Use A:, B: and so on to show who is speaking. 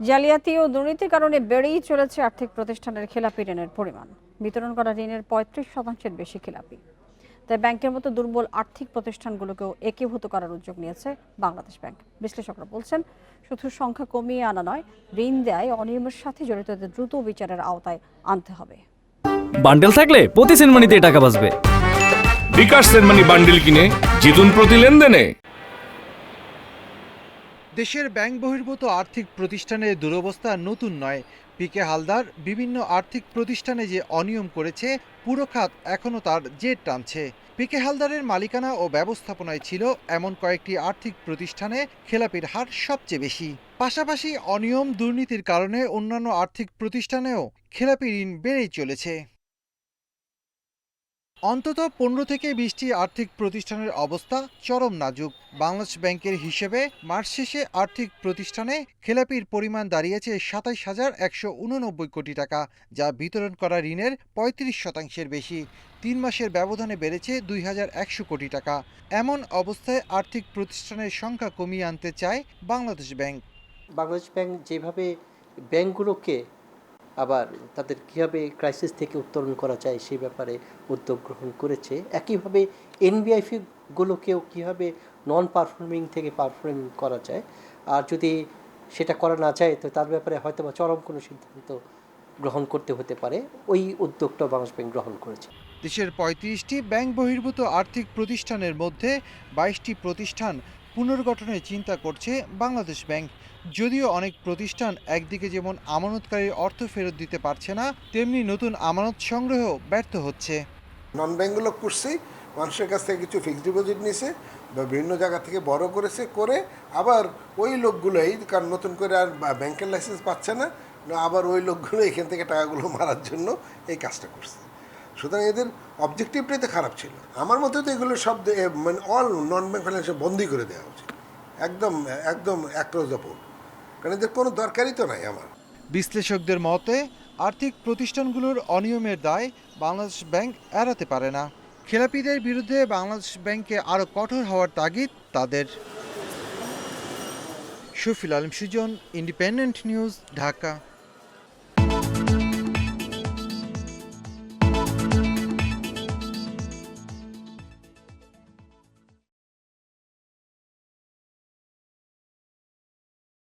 A: জালিয়াতি ও দুর্নীতির কারণে বেড়েই চলেছে আর্থিক প্রতিষ্ঠানের খেলাপি ঋণের পরিমাণ। বিতরণ করা ঋণের পঁয়ত্রিশ শতাংশের বেশি খেলাপি। তাই ব্যাংকের মতো দুর্বল আর্থিক প্রতিষ্ঠানগুলোকেও একীভূত করার উদ্যোগ নিয়েছে বাংলাদেশ ব্যাংক। বিশ্লেষকরা বলছেন শুধু সংখ্যা কমিয়ে আনা নয় ঋণ দেয় অনিয়মের সাথে জড়িতদের দ্রুত বিচারের আওতায় আনতে হবে।
B: বান্ডেল থাকলে প্রতি সেনমানিতে টাকা বাঁচবে।
C: বিকাশ সেনমানি বান্ডিল কিনে জিতুন প্রতি লেনদেনে।
D: দেশের ব্যাংক বহির্ভূত আর্থিক প্রতিষ্ঠানের দুরবস্থা নতুন নয়। পিকে হালদার বিভিন্ন আর্থিক প্রতিষ্ঠানে যে অনিয়ম করেছে, পুরো খাত এখনও তার জের টানছে। পিকে হালদারের মালিকানা ও ব্যবস্থাপনায় ছিল এমন কয়েকটি আর্থিক প্রতিষ্ঠানে খেলাপির হার সবচেয়ে বেশি। পাশাপাশি অনিয়ম দুর্নীতির কারণে অন্যান্য আর্থিক প্রতিষ্ঠানেও খেলাপি ঋণ বেড়েই চলেছে। অন্তত পনেরো থেকে বিশটি আর্থিক প্রতিষ্ঠানের অবস্থা চরম নাজুক। বাংলাদেশ ব্যাংকের হিসেবে মার্চ শেষে আর্থিক প্রতিষ্ঠানে খেলাপির পরিমাণ দাঁড়িয়েছে সাতাইশ হাজার একশো উননব্বই কোটি টাকা, যা বিতরণ করা ঋণের পঁয়ত্রিশ শতাংশের বেশি। তিন মাসের ব্যবধানে বেড়েছে দুই হাজার একশো কোটি টাকা। এমন অবস্থায় আর্থিক প্রতিষ্ঠানের সংখ্যা কমিয়ে আনতে চায় বাংলাদেশ ব্যাংক।
E: বাংলাদেশ ব্যাংক যেভাবে ব্যাংকগুলোকে আবার তাদের কীভাবে ক্রাইসিস থেকে উত্তরণ করা যায় সেই ব্যাপারে উদ্যোগ গ্রহণ করেছে। একইভাবে এনবিআইফিগুলোকেও কীভাবে নন পারফর্মিং থেকে পারফর্মিং করা যায়। আর যদি সেটা করা না যায়, তো তার ব্যাপারে হয়তো বা চরম কোনো সিদ্ধান্ত গ্রহণ করতে হতে পারে। ওই উদ্যোগটা বাংলাদেশ ব্যাংক গ্রহণ করেছে।
D: দেশের পঁয়ত্রিশটি ব্যাংক বহির্ভূত আর্থিক প্রতিষ্ঠানের মধ্যে বাইশটি প্রতিষ্ঠান পুনর্গঠনের চিন্তা করছে বাংলাদেশ ব্যাংক। যদিও অনেক প্রতিষ্ঠান একদিকে যেমন আমানতকারীর অর্থ ফেরত দিতে পারছে না, তেমনি নতুন আমানত সংগ্রহেও ব্যর্থ হচ্ছে।
F: নন ব্যাঙ্কগুলো করছি মানুষের কাছ থেকে কিছু ফিক্সড ডিপোজিট নিছে বা বিভিন্ন জায়গা থেকে বড় করেছে, করে আবার ওই লোকগুলোই কারণ নতুন করে আর ব্যাংকের লাইসেন্স পাচ্ছে না, আবার ওই লোকগুলো এখান থেকে টাকাগুলো মারার জন্য এই কাজটা করছে। সুতরাং এদের অবজেক্টিভটাই তো খারাপ ছিল। আমার মতে তো এগুলো সব মানে অল নন ব্যাংক ফাইন্যান্সিয়াল বন্ধই করে দেওয়া উচিত। একদম একদম অ্যাক্রস দ্য বোর্ড কারণ এদের কোনো দরকারই তো নাই আমার।
D: বিশ্লেষকদের মতে, আর্থিক প্রতিষ্ঠানগুলোর অনিয়মের দায় বাংলাদেশ ব্যাংক এড়াতে পারে না। খেলাপিদের বিরুদ্ধে বাংলাদেশ ব্যাংকে আরও কঠোর হওয়ার তাগিদ তাদের। Shafil Alam Sujan independent news Dhaka.